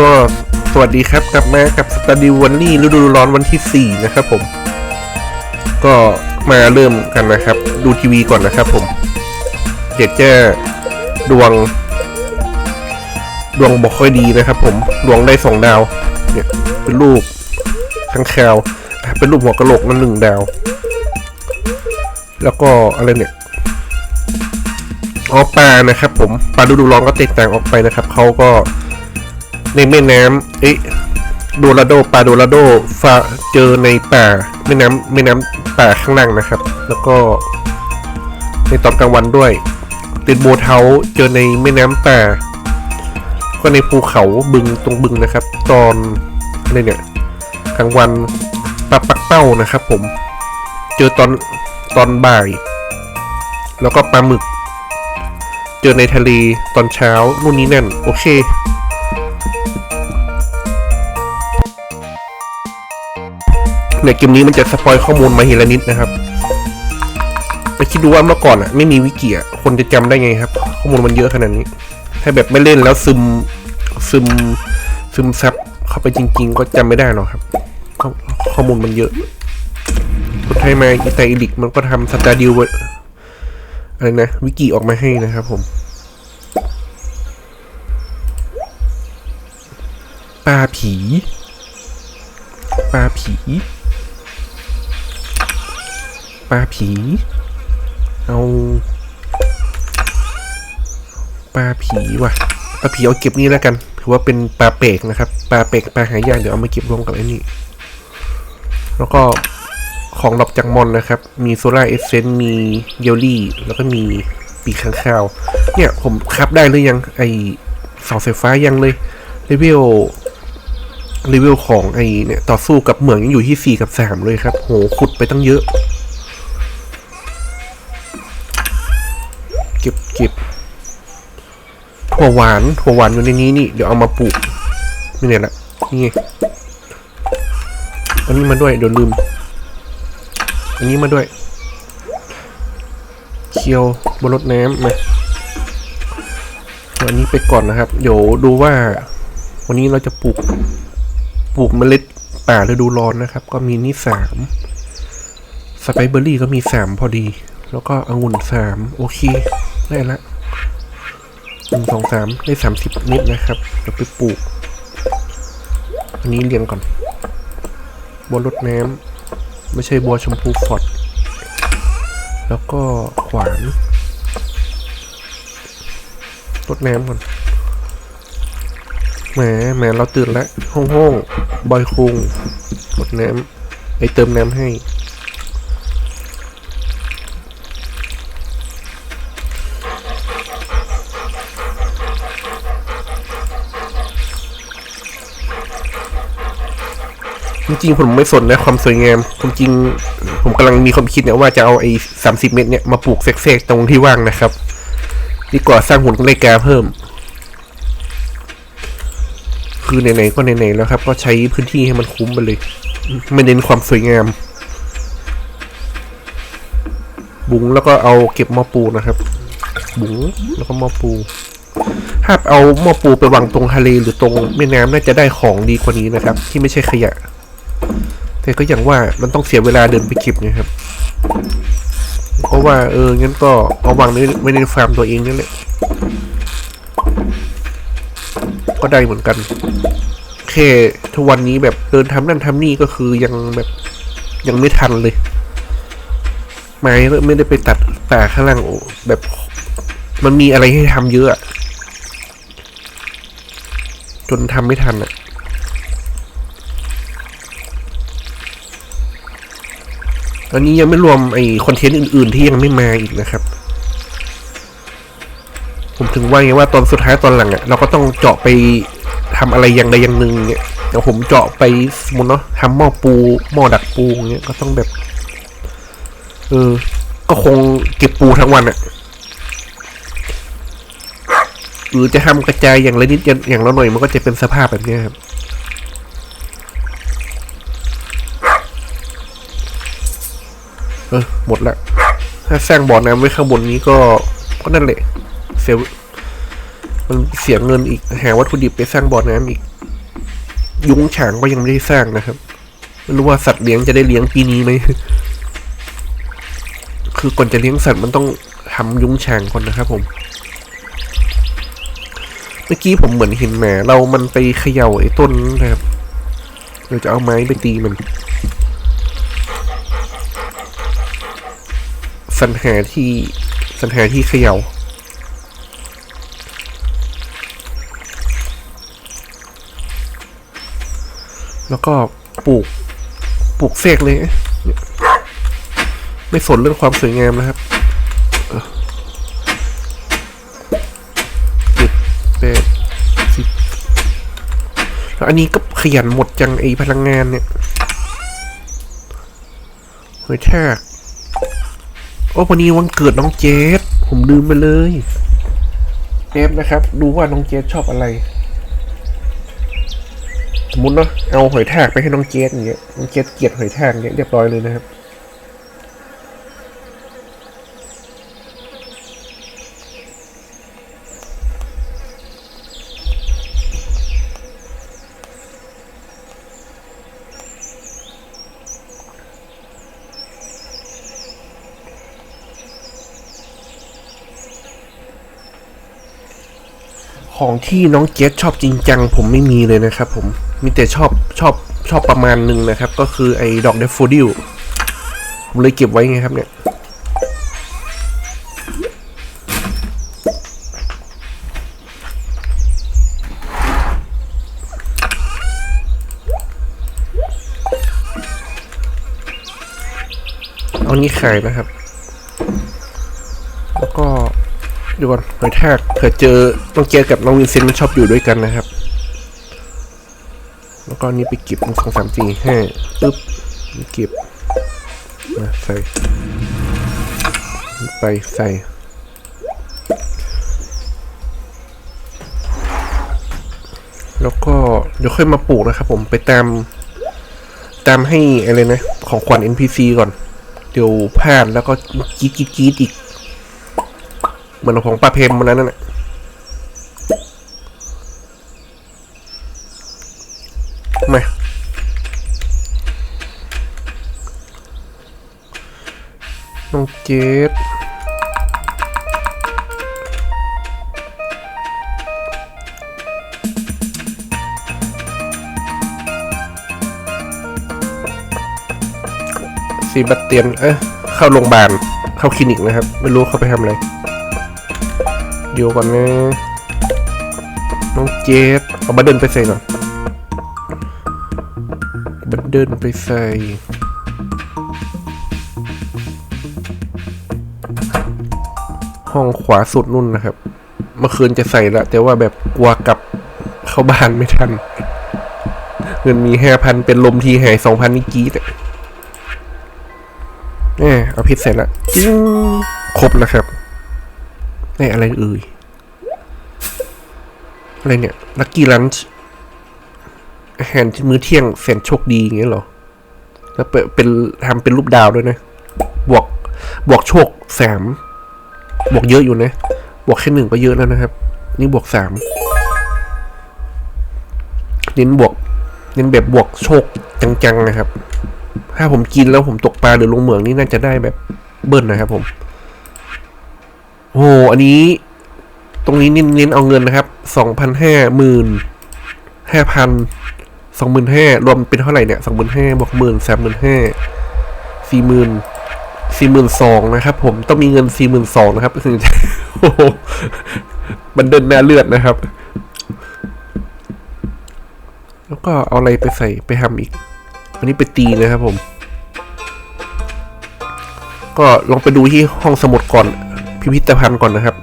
ก็สวัสดีครับกลับมากับสตาร์ดิววันลี่ฤดูร้อนวันที่ 4 นะครับผม ก็มาเริ่มกันนะครับ ดูทีวีก่อนนะครับผมเดี๋ยวจะดวง ดวงบอกค่อยดีนะครับผม ดวงได้สองดาว เนี่ย เป็นรูปข้างคาวเป็นรูปหัวกะโหลกนั่นหนึ่งดาว แล้วก็อะไรเนี่ยอ๋อปลานะครับผมปลาฤดูร้อนก็แตกต่างออกไปนะครับเขาก็ ในแม่น้ำเอ๊ะโดราโดปลาโดราโดฟาเจอในป่าแม่น้ำแม่น้ำป่าข้างล่างนะครับ แล้วก็ในตอนกลางวันด้วย ติดโบเทาเจอในแม่น้ำป่า ก็ในภูเขาบึงตรงบึงนะครับ ตอนอะไรเนี่ยกลางวันปลาปักเป้านะครับ ผม เจอตอนตอนบ่าย แล้วก็ปลาหมึก เจอในทะเลตอนเช้านู่นนี้นั่น โอเค เนี่ยเกมนี้มันจะสปอยข้อมูลมาทีละนิดนะครับไปคิดดูว่าเมื่อก่อนอะไม่มีวิกิอะคนจะจำได้ไงครับ ข้อมูลมันเยอะขนาดนี้ ถ้าแบบไม่เล่นแล้วซึมซึมซึมซับเข้าไปจริง ๆ ก็จำไม่ได้หรอกครับ ข้อมูลมันเยอะสุดท้ายมาอีไตอีลิกมันก็ทำสตาร์ดิวอะไรนะ วิกิออกมาให้นะครับผมปลาผีปลาผี ปลาผี เอาปลาผีว่ะปลาผีเอาเก็บนี่แล้วกันถือว่าเป็นปลาเปกนะครับปลาเปกปลาหายากเดี๋ยวเอามาเก็บรวมกับไอ้นี่แล้วก็ของดอกจากมอนนะครับ มีโซล่าเอเซนมีเยลลี่ แล้วก็มีปีกข้างคาว เนี่ยผมคับได้หรือยัง ไอเสาไฟฟ้ายังเลยเลเวลรีวิวของไอเนี่ยต่อสู้กับเหมืองยังอยู่ที่สี่กับสามเลยครับ โหขุดไปตั้งเยอะ ถั่วหวานถั่วหวานอยู่ในนี้นี่เดี๋ยวเอามาปลูกนี่เนี่ยแหละนี่อันนี้มาด้วยเดี๋ยวลืม อันนี้มาด้วย เคียวบนรถน้ำมาเอาอันนี้ไปก่อนนะครับ เดี๋ยวดูว่า วันนี้เราจะปลูก ปลูกเมล็ดป่าฤดูร้อนนะครับ ก็มีนี่สามสไปเบอร์รี่ก็มีสามพอดี แล้วก็องุ่นสามโอเค ได้ละ หนึ่งสองสามได้สามสิบเม็ดนะครับเดี๋ยวไปปลูก อันนี้เรียงก่อน บัวรดน้ำไม่ใช่บัวชมพูฟอดแล้วก็ขวานรดน้ำก่อนแหมแหมเราตื่นแล้วห้องห้องบอยคุงกดน้ำไอเติมน้ำให้ จริงๆผมไม่สนนะความสวยงามผมจริง ผมกำลังมีความคิดเนี่ยว่าจะเอาไอ้สามสิบเมตรเนี่ยมาปลูกเซกๆตรงที่ว่างนะครับ ดีกว่าสร้างหุ่นเลกาเพิ่ม คือไหนๆก็ไหนๆแล้วครับ ก็ใช้พื้นที่ให้มันคุ้มไปเลย ไม่เน้นความสวยงาม บุงแล้วก็เอาเก็บมอปูนะครับ บุงแล้วก็มอปูถ้าเอาหม้อปูไปวางตรงทะเลหรือตรงแม่น้ำน่าจะได้ของดีกว่านี้นะครับ ที่ไม่ใช่ขยะ แต่ก็อย่างว่ามันต้องเสียเวลาเดินไปเก็บนะครับ เพราะว่าเอองั้นก็เอาวางไว้ไว้ในฟาร์มตัวเองนั่นแหละก็ได้เหมือนกันแค่ทุกวันนี้แบบเดินทำนั่นทำนี่ก็คือยังแบบยังไม่ทันเลยไม้ไม่ได้ไปตัดป่าข้างล่างโอ้แบบ มันมีอะไรให้ทำเยอะอะจนทำไม่ทันอะ อันนี้ยังไม่รวมไอคอนเทนต์อื่น ๆ ที่ยังไม่มาอีกนะครับ ผมถึงว่าไงว่าตอนสุดท้ายตอนหลังอะเราก็ต้องเจาะไปทำอะไรอย่างใดอย่างหนึ่งเนี่ยอย่างผมเจาะไปสมมติเนาะทำหม้อปูหม้อดักปูเงี้ยก็ต้องแบบ เออ ก็คงเก็บปูทั้งวันอะหรือจะทำกระจายอย่างละนิดอย่างละหน่อยมันก็จะเป็นสภาพแบบนี้ครับ เออหมดละถ้าสร้างบ่อน้ำไว้ข้างบนนี้ก็ก็นั่นแหละเสียมันเสียเงินอีกหาวัตถุดิบไปสร้างบ่อน้ำอีก ยุ้งฉางก็ยังไม่ได้สร้างนะครับไม่รู้ว่าสัตว์เลี้ยงจะได้เลี้ยงปีนี้ไหมคือก่อนจะเลี้ยงสัตว์มันต้องทำยุ้งฉางก่อนนะครับ ผม เมื่อกี้ผมเหมือนเห็นแหมเรามันไปเขย่าไอ้ต้นนะครับเราจะเอาไม้ไปตีมัน สัญหาที่สัญหาที่เขย่าแล้วก็ปลูกปลูกเสกเลย ไม่สนเรื่องความสวยงามนะครับเจ็ดแปดสิบแล้วอันนี้ก็ขยันหมดจังไอพลังงานเนี่ยเฮ้ยแทก โอ้วันนี้วันเกิดน้องเจสผมลืมไปเลยเจสนะครับ ดูว่าน้องเจสชอบอะไร สมมติเนาะเอาหอยทากไปให้น้องเจสอย่างเงี้ยน้องเจสเกลียดหอยทากเงี้ยเรียบร้อยเลยนะครับ ของที่น้องเจสชอบจริงจังผมไม่มีเลยนะครับผมมีแต่ชอบชอบชอบประมาณหนึ่งนะครับ ก็คือไอ้ดอกเดฟโฟดิลผมเลยเก็บไว้ไงครับเนี่ยเอานี่ขายนะครับ ดี๋ยวก่อนหอยทากเผื่อเจอน้องเจสกับน้องวินเซนต์มันชอบอยู่ด้วยกันนะครับ แล้วก็นี้ไปเก็บหนึ่งสองสามสี่ห้าปึ๊บเก็บมาใส่ไปใส่แล้วก็เดี๋ยวค่อยมาปลูกนะครับผมไปตามตามให้อะไรนะ ของขวัญ NPC ก่อน เดี๋ยวพลาดแล้วก็กีดกีดกีดอีก เหมือนของปลาเพมวันนั้นน่ะมาน้องเจดซีบัตเตียน เอ้ยเข้าโรงพยาบาล เข้าคลินิกนะครับ ไม่รู้เขาไปทำอะไร เดี๋ยวก่อนนะน้องเจสเอาบัตเดิลไปใส่ก่อนบัตเดิลไปใส่ห้องขวาสุดนุ่นนะครับ เมื่อคืนจะใส่ละแต่ว่าแบบกลัวกลับเข้าบ้านไม่ทัน เงินมีห้าพันเป็นลมทีหายสองพันนี่กรีดอะแน่เอาพิษเสร็จละจิ้งครบแล้วครับ ในอะไรเอ่ย อะไรเนี่ย ลัคกี้ลันช์อาหารมื้อเที่ยงแสนโชคดีอย่างเงี้ยหรอ แล้วเป็นเป็นทำเป็นรูปดาวด้วยนะ บวก บวกโชคสาม บวกเยอะอยู่นะ บวกแค่หนึ่งก็เยอะแล้วนะครับ นี่บวกสามเน้นบวกเน้นแบบบวกโชคจังๆนะครับ ถ้าผมกินแล้วผมตกปลาหรือลงเหมืองนี่น่าจะได้แบบเบิ้ลนะครับผม โอ้โหอันนี้ตรงนี้เน้นๆเอาเงินนะครับสองพันห้าหมื่นห้าพันสองหมื่นห้ารวมเป็นเท่าไหร่เนี่ยสองหมื่นห้าบวกหมื่นสามหมื่นห้าสี่หมื่นสี่หมื่นสองนะครับ ผมต้องมีเงินสี่หมื่นสองนะครับถึงจะโอ้โหมันเดินหน้าเลือดนะครับ แล้วก็เอาอะไรไปใส่ไปทำอีกอันนี้ไปตีนะครับผม ก็ลองไปดูที่ห้องสมุดก่อน พิพิธภัณฑ์ก่อนนะครับ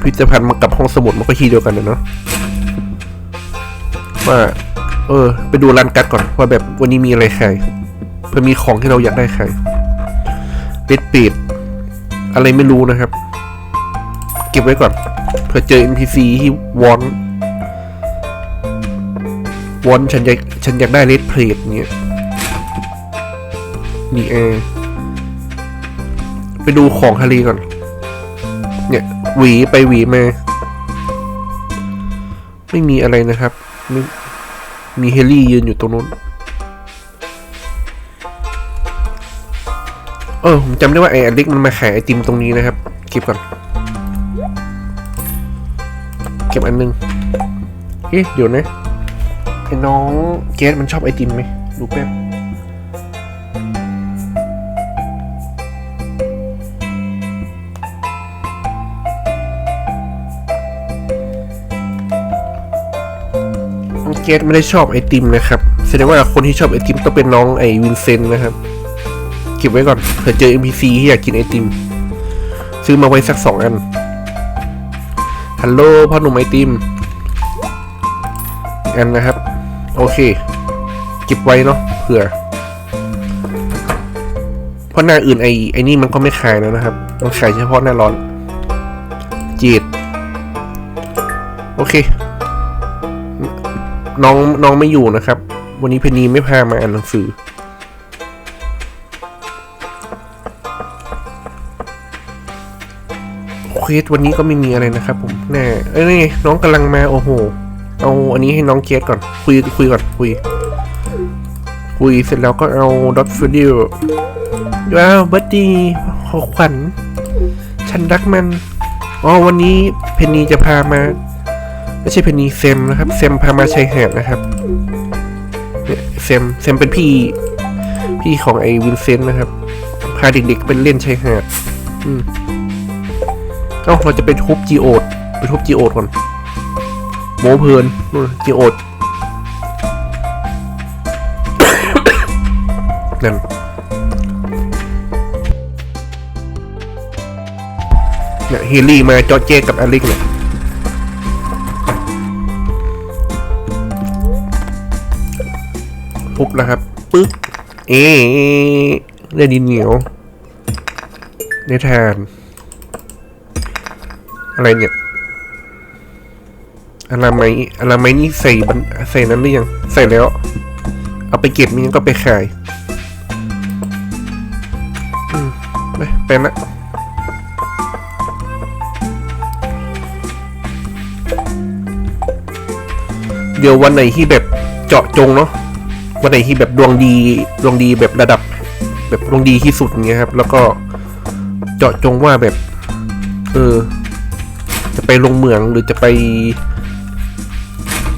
พิพิธภัณฑ์มากับห้องสมุดมันก็ที่เดียวกันเนาะว่าเออ ไปดูร้านกัดก่อนว่าแบบวันนี้มีอะไรขายเพื่อมีของที่เราอยากได้ขายเลดปีดอะไรไม่รู้นะครับ เก็บไว้ก่อนเผื่อเจอ NPC ที่วอนวอนฉันอยากฉันอยากได้เลดเพลทเงี้ยนี่เอไปดูของทะเลก่อน หวีไปหวีมา ไม่มีอะไรนะครับไม่มีเฮลี่ยืนอยู่ตรงนู้น เออ ผมจำได้ว่าไอ้อเล็กมันมาขายไอติมตรงนี้นะครับ เก็บก่อน เก็บอันนึง เอ๊ะ เดี๋ยวนะไอ้น้องเกสมันชอบไอติมไหมดูแป๊บ กสไม่ได้ชอบไอติมนะครับแสดงว่าคนที่ชอบไอติมต้องเป็นน้องไอวินเซนต์นะครับ เก็บไว้ก่อนเผื่อเจอ NPC ที่อยากกินไอติม ซื้อมาไว้สักสองอันฮัลโหลพ่อหนุ่มไอติมอันนะครับ โอเค เก็บไว้เนาะเผื่อเพราะหน้าอื่นไอไอนี่มันก็ไม่ขายแล้วนะครับมันขายเฉพาะหน้าร้อนจีดโอเค น้องน้องไม่อยู่นะครับ วันนี้เพนนีไม่พามาอ่านหนังสือ เควสวันนี้ก็ไม่มีอะไรนะครับผมแน่เอ้ยนี่น้องกำลังมาโอ้โห เอาอันนี้ให้น้องเกสก่อน คุยคุยก่อนคุย คุยเสร็จแล้วก็เอาดอทฟิดิโอว้าวบัดดี้ขอขวัญ ฉันรักมันอ๋อวันนี้เพนนีจะพามา ไม่ใช่เพนนีเซมนะครับเซมพามาชายหาดนะครับเนี่ยเซมเซมเป็นพี่พี่ของไอ้วินเซนต์นะครับ พาเด็กๆไปเล่นชายหาดอืมเอ้าเราจะไปทุบจีโอดไปทุบจีโอดก่อนโมเพลินนู่นจีโอดนั่นเนี่ยเฮลี่มาจอเจกับอลิกเนี่ย ทุบแล้วครับปึ๊กเอ๊ะได้ดินเหนียวได้ทาน อะไรเนี่ยอนามัยอนามัยนี่ใส่บันใส่นั้นหรือยังใส่แล้ว เอาไปเก็บไมีงั้นก็ไปขายอืมไปไปละเดี๋ยววันไหนที่แบบเจาะจงเนาะ วันไหนที่แบบดวงดีดวงดีแบบระดับ แบบดวงดีที่สุดเงี้ยครับ แล้วก็เจาะจงว่าแบบ เออ จะไปลงเหมืองหรือจะไป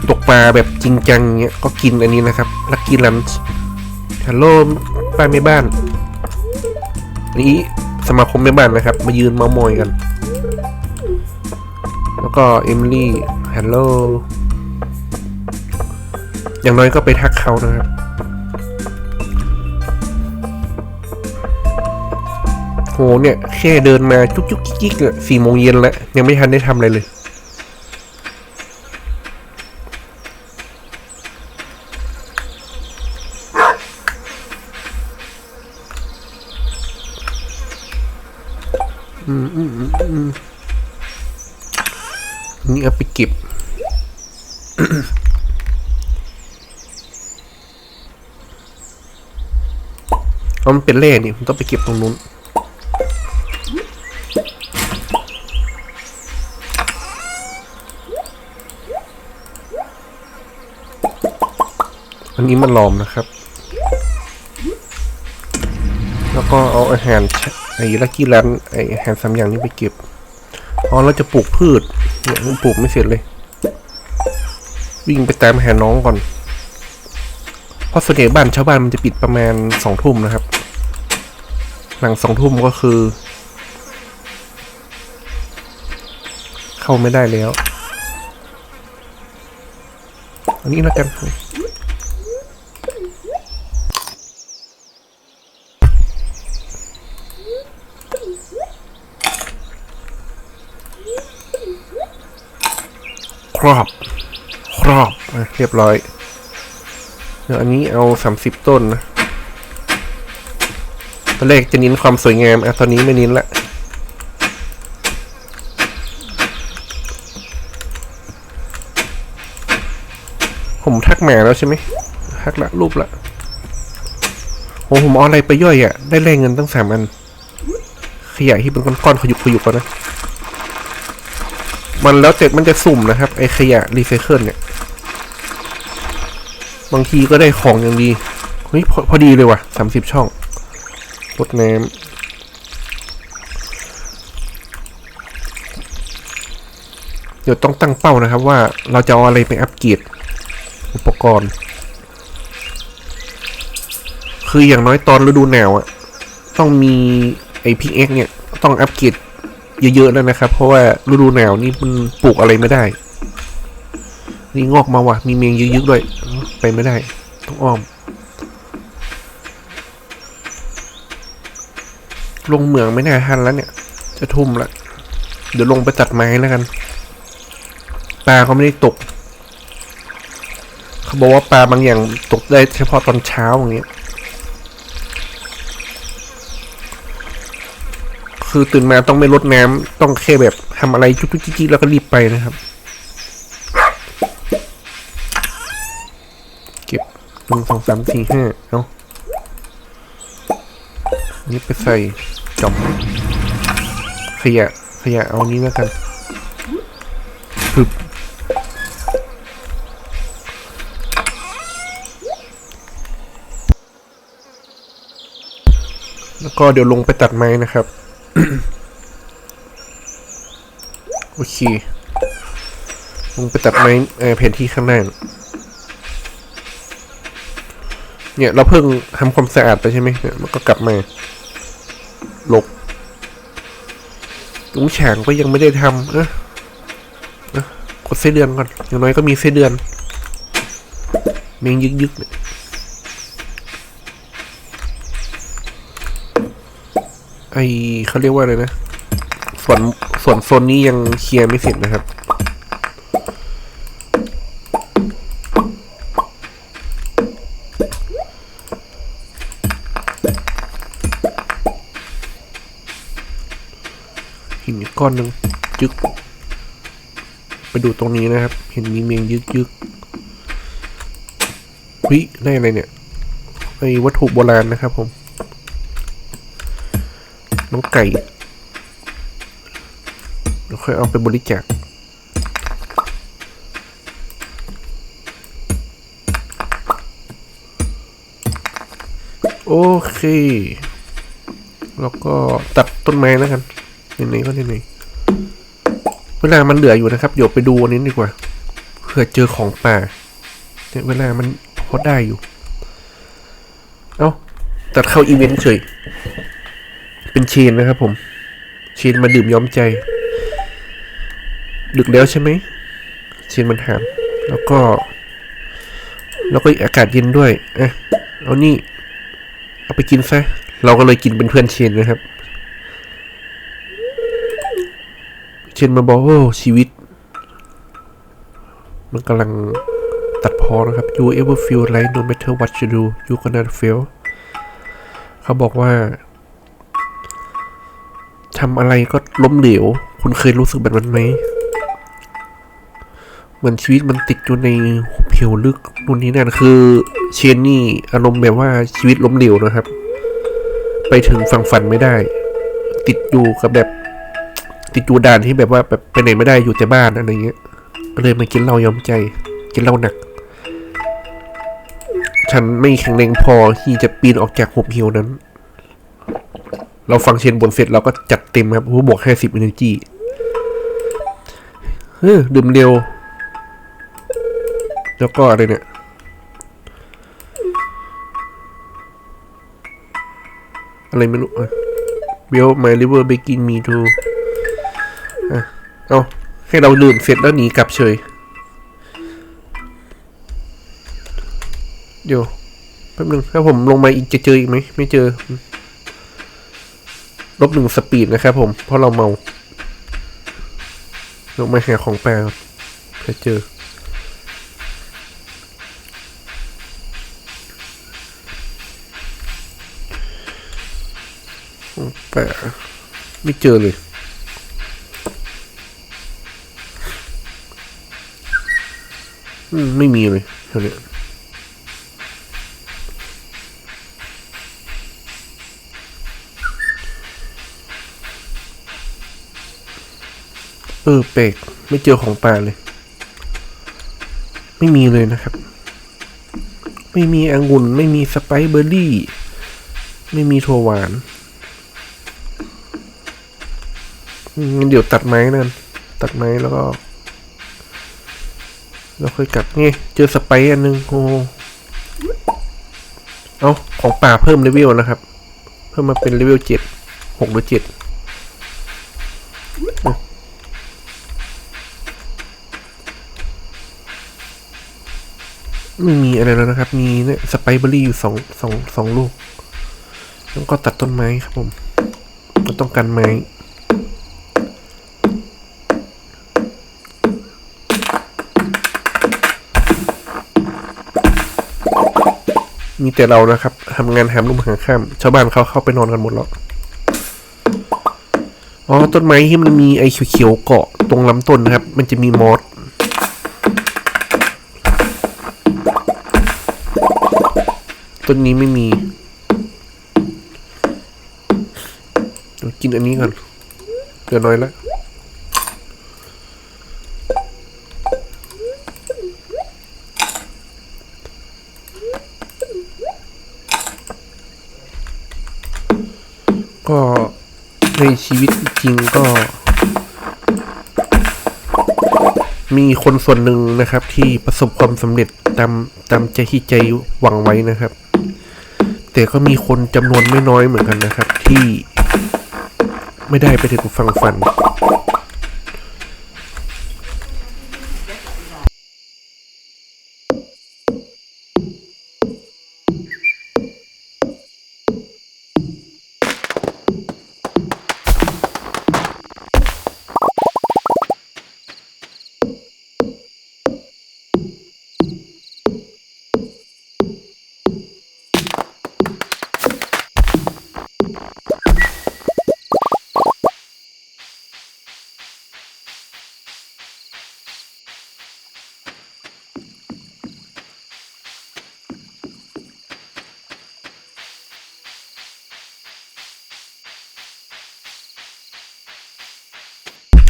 ตกปลาแบบจริงจังเงี้ยก็กินอันนี้นะครับลักกี้ลันช์ฮัลโหลป้าแม่บ้านนนี้สมาคมแม่บ้านนะครับ มายืนเมามอยกัน แล้วก็เอมิลี่ฮัลโหล อย่างน้อยก็ไปทักเขานะครับ โหเนี่ย แค่เดินมาจุกจุกจิกจิกอะสี่โมงเย็นแล้ว ยังไม่ทันได้ทำอะไรเลย อืมอืมอืมอืมนี่เอาไปเก็บ เอามันเป็นเล่นี่ผมต้องไปเก็บตรงนู้นอันนี้มันลอมนะครับ แล้วก็เอาอาหารไอ้ลักกี้รันไอ้อาหารสามอย่างนี้ไปเก็บอ๋อเราจะปลูกพืชเนี่ยยังปลูกไม่เสร็จเลย วิ่งไปตามหาน้องก่อน เพราะส่วนใหญ่บ้านชาวบ้านมันจะปิดประมาณสองทุ่มนะครับ หลังสองทุ่มก็คือ เข้าไม่ได้แล้ว อันนี้แล้วกันครอบ ครอบอะเรียบร้อย เดี๋ยวอันนี้เอาสามสิบต้นนะ ตอนแรกจะเน้นความสวยงามอะตอนนี้ไม่เน้นละผมทักแหมาแล้วใช่ไหมทักละรูปละโอ้ผมเอาอะไรไปย่อยอะ ได้แรงเงินตั้งสามอัน ขยะที่เป็นก้อนๆขยุกขยุกนนะ มันแล้วแต่มันจะสุ่มนะครับ ไอขยะรีไซเคิลเนี่ย บางทีก็ได้ของอย่างดีเฮ้ยพอพอดีเลยว่ะสามสิบช่อง รดน้ำเดี๋ยวต้องตั้งเป้านะครับว่าเราจะเอาอะไรไปอัปเกรดอุปกรณ์ คืออย่างน้อยตอนฤดูหนาวอะต้องมีไอพีเอ็กเนี่ยต้องอัปเกรดเยอะๆแล้วนะครับ เพราะว่าฤดูหนาวนี่มันปลูกอะไรไม่ได้ นี่งอกมาว่ะ มีเมงยึกๆด้วย ไปไม่ได้ ต้องอ้อม ลงเหมืองไม่น่าทันแล้วเนี่ย จะทุ่มละ เดี๋ยวลงไปตัดไม้แล้วกันปลาเขาไม่ได้ตก เขาบอกว่าปลาบางอย่างตกได้เฉพาะตอนเช้าอย่างเงี้ย คือตื่นมาต้องไม่ลดน้ำต้องแค่แบบทำอะไรจุกๆจิ๊กแล้วก็รีบไปนะครับ เก็บหนึ่งสองสามสี่ห้าเอาอันนี่ไปใส่ จอมขยะขยะเอานี้แล้วกันปึ๊บแล้วก็เดี๋ยวลงไปตัดไม้นะครับ โอเค ลงไปตัดไม้เอ่อแผนที่ข้างหน้าเนี่ย เราเพิ่งทำความสะอาดไปใช่ไหมเนี่ยมันก็กลับมาลก ลุงฉางก็ยังไม่ได้ทำนะนะกดเส้นเดือนก่อน อย่างน้อยก็มีเส้นเดือน เมงยึกยึกๆเนี่ยไอเขาเรียกว่าอะไรนะ ส่วนส่วนโซนนี้ยังเคลียร์ไม่เสร็จนะครับ ก้อนหนึ่งยึก ไปดูตรงนี้นะครับ เห็นมีเมียงยึกยึกวิได้อะไรเนี่ยไอ้วัตถุโบราณนะครับผม น้องไก่เดี๋ยวค่อยเอาไปบริจาคโอเค แล้วก็ตัดต้นไม้แล้วกันไหนๆก็ไหนๆ เวลามันเหลืออยู่นะครับเดี๋ยวไปดูอันนี้ดีกว่าเผื่อเจอของป่าเนี่ยเวลามันพอได้อยู่ เอ้าตัดเข้าอีเวนต์เฉย เป็นเชนนะครับผม เชนมาดื่มย้อมใจ ดึกแล้วใช่ไหมเชนมันถาม แล้วก็ แล้วก็อากาศเย็นด้วยอะเอานี่ เอาไปกินซะ เราก็เลยกินเป็นเพื่อนเชนนะครับ เชนมาบอกโอ้ชีวิต มันกำลังตัดพอนะครับ you ever feel like no matter what you do you gonna fail เขาบอกว่าทำอะไรก็ล้มเหลว คุณเคยรู้สึกแบบนั้นไหม เหมือนชีวิตมันติดอยู่ในหุบเหวลึกนู่นนี่นั่นคือ เชนนี่อารมณ์แบบว่าชีวิตล้มเหลวนะครับ ไปถึงฝั่งฝันไม่ได้ ติดอยู่กับแบบ ติดอยู่ด่านที่แบบว่าแบบไปไหนไม่ได้อยู่แต่บ้านอะไรเงี้ยก็เลยมากินเหล้ายอมใจกินเหล้าหนัก ฉันไม่แข็งแรงพอที่จะปีนออกจากหุบเหวนั้น เราฟังเชนบนเสร็จเราก็จัดเต็มครับผู้บวกห้าสิบ energy เฮ้ยดื่มเร็ว แล้วก็อะไรเนี่ยอะไรไม่รู้อะ Build my river begging me to เอาให้เราดื่มเสร็จแล้วหนีกลับเฉยเดี๋ยวแป๊บนึงถ้าผมลงมาอีกจะเจออีกไหมไม่เจอลบหนึ่งสปีดนะครับผมเพราะเราเมา ลงมาหาของแปลครับเพื่อเจอ ของแปลไม่เจอเลย อืม ไม่มีเลยเท่านี้เออเปลกไม่เจอของป่าเลย ไม่มีเลยนะครับ ไม่มีองุ่น ไม่มีสไปซ์เบอร์รี่ ไม่มีถั่วหวานงั้นเดี๋ยวตัดไม้นั่นตัดไม้แล้วก็ แล้วค่อยกลับนี่เจอสไปซ์อันนึงโอ้เอาของป่าเพิ่มเลเวลนะครับ เพิ่มมาเป็นเลเวลเจ็ดหกหรือเจ็ดไม่มีอะไรแล้วนะครับ มีเนี่ยสไปซ์เบอรี่อยู่สองสองสองลูก แล้วก็ตัดต้นไม้ครับผมต้องการไม้ มีแต่เรานะครับทำงานหามรุ่มหางข้ามชาวบ้านเขาเข้าไปนอนกันหมดแล้วอ๋อต้นไม้ที่มันมีไอ้เขียวๆเกาะตรงลำต้นนะครับ มันจะมีมอสต้นนี้ไม่มีกินอันนี้ก่อนเหลือน้อยแล้ว ก็ใน ชีวิตจริงก็ มีคนส่วนหนึ่งนะครับ ที่ประสบความสำเร็จตามตามใจที่ใจหวังไว้นะครับ แต่ก็มีคนจำนวนไม่น้อยเหมือนกันนะครับ ที่ไม่ได้ไปถึงฝั่งฝัน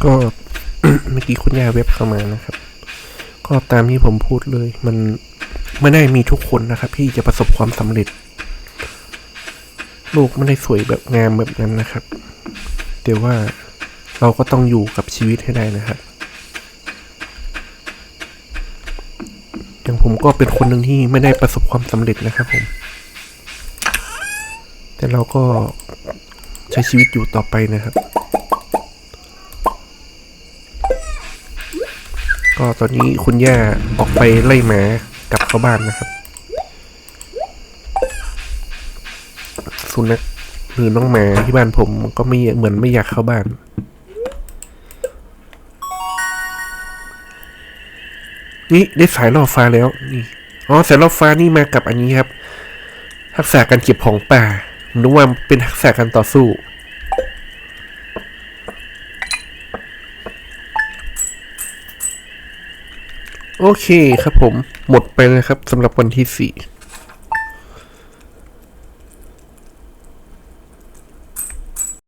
ก็เมื่อกี้คุณยาเว็บเข้ามานะครับ ก็ตามที่ผมพูดเลย มันไม่ได้มีทุกคนนะครับ ที่จะประสบความสำเร็จ โลกไม่ได้สวยแบบงามแบบนั้นนะครับ แต่ว่าเราก็ต้องอยู่กับชีวิตให้ได้นะครับอย่างผมก็เป็นคนหนึ่งที่ไม่ได้ประสบความสำเร็จนะครับผม แต่เราก็ใช้ชีวิตอยู่ต่อไปนะครับ ก็ตอนนี้คุณย่าออกไปไล่หมากลับเข้าบ้านนะครับ สุนัขหรือน้องหมาที่บ้านผมก็ไม่เหมือนไม่อยากเข้าบ้าน นี่ได้สายล่อฟ้าแล้วนี่อ๋อสายล่อฟ้านี่มากับอันนี้ครับ ทักษะการเก็บของป่านึกว่าเป็นทักษะการต่อสู้ โอเคครับผมหมดไปเลยครับสำหรับวันที่สี่